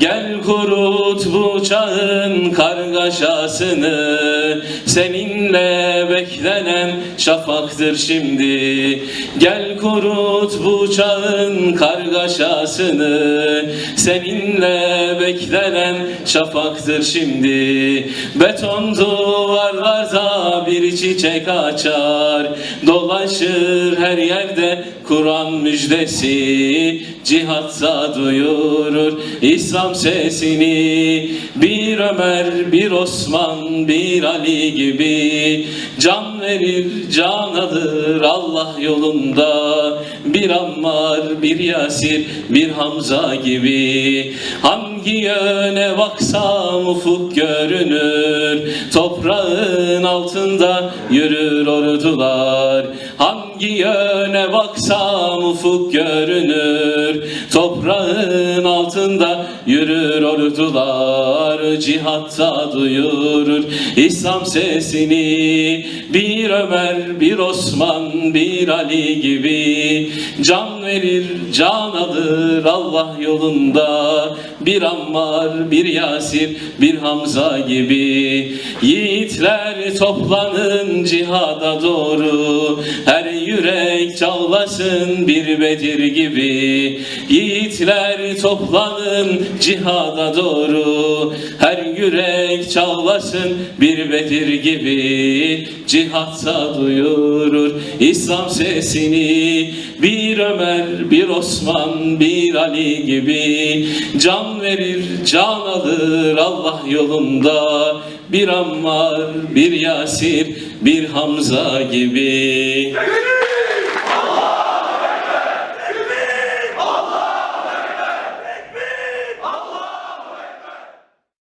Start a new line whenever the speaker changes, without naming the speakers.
Gel kurut bu çağın kargaşasını Seninle beklenen şafaktır şimdi. Gel kurut bu çağın kargaşasını. Seninle beklenen şafaktır şimdi. Beton duvarlarda bir çiçek açar. Dolaşır her yerde Kur'an müjdesi. Cihatta duyurur İslam sesini. Bir Ömer, bir Osman, bir Ali gibi Can verir, can alır Allah yolunda. Bir Ammar, bir Yasir, bir Hamza gibi. Hangi yöne baksam ufuk görünür Toprağın altında yürür ordular. Hangi yöne baksam ufuk görünür Toprağın altında yürür ordular Cihatta duyurur. İslam sesini Bir Ömer, bir Osman, bir Ali gibi Can verir, can alır Allah yolunda. Bir Ammar, bir Yasir, bir Hamza gibi Yiğitler toplanın cihada doğru. Her yürek çağlasın bir Bedir gibi Yiğitler toplanın cihada doğru. Her yürek çağlasın bir Bedir gibi. Cihatta duyurur İslam sesini. Bir Ömer, bir Osman, bir Ali gibi. Can verir, can alır Allah yolunda. Bir Ammar, bir Yasir, bir Hamza gibi